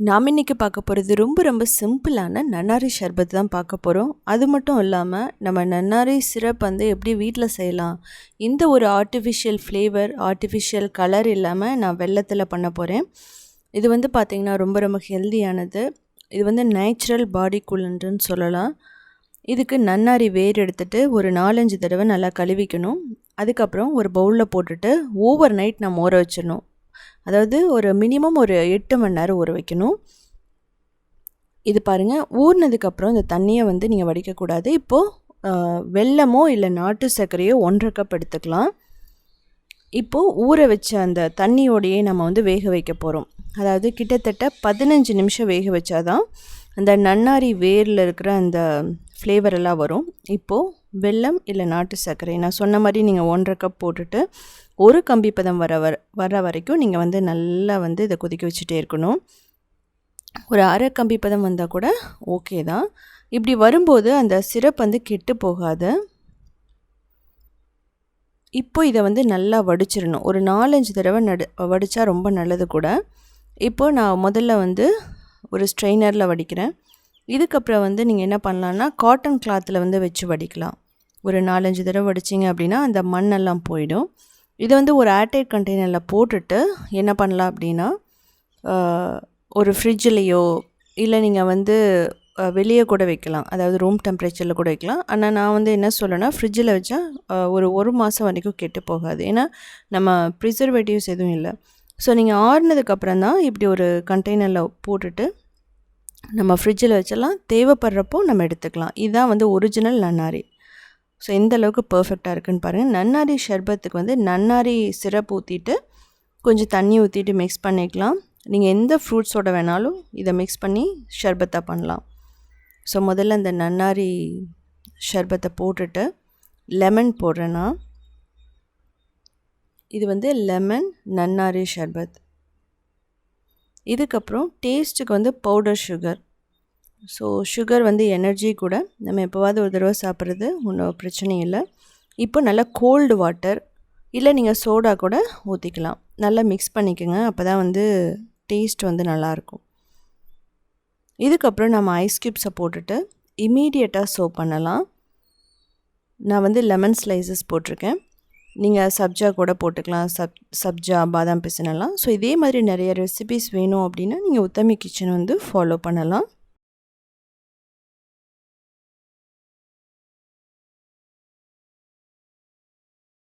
நாம் இன்றைக்கி பார்க்க போகிறது ரொம்ப ரொம்ப சிம்பிளான நன்னாரி ஷர்பத் தான் பார்க்க போகிறோம் அது மட்டும் இல்லாமல் நம்ம நன்னாரி சிரப் வந்து எப்படி வீட்டில் செய்யலாம்? இந்த ஒரு ஆர்டிஃபிஷியல் ஃப்ளேவர் ஆர்டிஃபிஷியல் கலர் இல்லாமல் நான் வெள்ளத்தில் பண்ண போகிறேன் இது வந்து பார்த்திங்கன்னா ரொம்ப ரொம்ப ஹெல்தியானது இது வந்து நேச்சுரல் பாடி கூலன்ட்டுன்னு சொல்லலாம். இதுக்கு நன்னாரி வேர் எடுத்துகிட்டு ஒரு நாலஞ்சு தடவை நல்லா கழுவிக்கணும். அதுக்கப்புறம் ஒரு பவுலில் போட்டுட்டு ஓவர் நைட் நம்ம ஊற வச்சிடணும். அதாவது ஒரு மினிமம் ஒரு எட்டு மணி நேரம் ஊற வைக்கணும். இது பாருங்கள் ஊறினதுக்கப்புறம் இந்த தண்ணியை வந்து நீங்கள் வடிக்கக்கூடாது. இப்போது வெல்லமோ இல்லை நாட்டு சர்க்கரையோ ஒன்றரை கப் எடுத்துக்கலாம். இப்போது ஊற வச்ச அந்த தண்ணியோடையே நம்ம வந்து வேக வைக்க போகிறோம் அதாவது கிட்டத்தட்ட பதினஞ்சு நிமிஷம் வேக வச்சாதான் அந்த நன்னாரி வேரில் இருக்கிற அந்த ஃப்ளேவர் எல்லாம் வரும். இப்போது வெல்லம் இல்லை நாட்டு சர்க்கரை நான் சொன்ன மாதிரி நீங்கள் ஒன்றரை கப் போட்டுட்டு ஒரு கம்பி பதம் வர வர வர வரைக்கும் நீங்கள் வந்து நல்லா வந்து இதை கொதிக்க வச்சுட்டே இருக்கணும். ஒரு அரை கம்பி பதம் வந்தால் கூட ஓகே தான். இப்படி வரும்போது அந்த சிரப் வந்து கெட்டு போகாது. இப்போ இதை வந்து நல்லா வடிச்சிடணும். ஒரு நாலஞ்சு தடவை நடு வடித்தா ரொம்ப நல்லது கூட. இப்போ நான் முதல்ல வந்து ஒரு ஸ்ட்ரெயினரில் வடிக்கிறேன். இதுக்கப்புறம் வந்து நீங்கள் என்ன பண்ணலான்னா காட்டன் கிளாத்தில் வந்து வச்சு வடிக்கலாம். ஒரு நாலஞ்சு தடவை வடிச்சிங்க அப்படின்னா அந்த மண்ணெல்லாம் போயிடும். இதை வந்து ஒரு ஏர்டைட் கண்டெய்னரில் போட்டுட்டு என்ன பண்ணலாம் அப்படின்னா ஒரு ஃப்ரிட்ஜ்லேயோ இல்லை நீங்கள் வந்து வெளியே கூட வைக்கலாம். அதாவது ரூம் டெம்பரேச்சரில் கூட வைக்கலாம். ஆனால் நான் வந்து என்ன சொல்லணும்னா ஃப்ரிட்ஜில் வச்சா ஒரு ஒரு மாதம் வரைக்கும் கெட்டு போகாது. ஏன்னா நம்ம ப்ரிசர்வேட்டிவ்ஸ் எதுவும் இல்லை. ஸோ நீங்கள் ஆறுனதுக்கப்புறம் தான் இப்படி ஒரு கண்டெய்னரில் போட்டுட்டு நம்ம ஃப்ரிட்ஜில் வச்சலாம் தேவைப்படுறப்போ நம்ம எடுத்துக்கலாம். இதுதான் வந்து ஒரிஜினல் நன்னாரி. ஸோ எந்த அளவுக்கு பர்ஃபெக்டாக இருக்குன்னு பாருங்கள் நன்னாரி ஷர்பத்துக்கு வந்து நன்னாரி சிரப் ஊற்றிட்டு கொஞ்சம் தண்ணி ஊற்றிட்டு மிக்ஸ் பண்ணிக்கலாம். நீங்கள் எந்த ஃப்ரூட்ஸோட வேணாலும் இதை மிக்ஸ் பண்ணி ஷர்பத்தாக பண்ணலாம். ஸோ முதல்ல அந்த நன்னாரி ஷர்பத்தை போட்டுட்டு லெமன் போடுறேன்னா இது வந்து லெமன் நன்னாரி ஷர்பத். இதுக்கப்புறம் டேஸ்ட்டுக்கு வந்து பவுடர் சுகர் ஸோ சுகர் வந்து எனர்ஜி கூட நம்ம எப்போவாவது ஒரு தடவை சாப்பிட்றது ஒன்றும் பிரச்சனை இல்லை. இப்போ நல்லா கோல்டு வாட்டர் இல்லை நீங்கள் சோடா கூட ஊற்றிக்கலாம் நல்லா மிக்ஸ் பண்ணிக்கோங்க அப்போ தான் வந்து டேஸ்ட் வந்து நல்லாயிருக்கும். இதுக்கப்புறம் நம்ம ஐஸ் க்யூப்ஸை போட்டுட்டு இமீடியட்டாக சோப் பண்ணலாம். நான் வந்து லெமன் ஸ்லைசஸ் போட்டிருக்கேன். நீங்கள் சப்ஜா கூட போட்டுக்கலாம் சப் சப்ஜா பாதாம் பிசினெல்லாம் ஸோ இதே மாதிரி நிறைய ரெசிபிஸ் வேணும் அப்படின்னா நீங்கள் உத்தமி கிச்சன் வந்து ஃபாலோ பண்ணலாம்.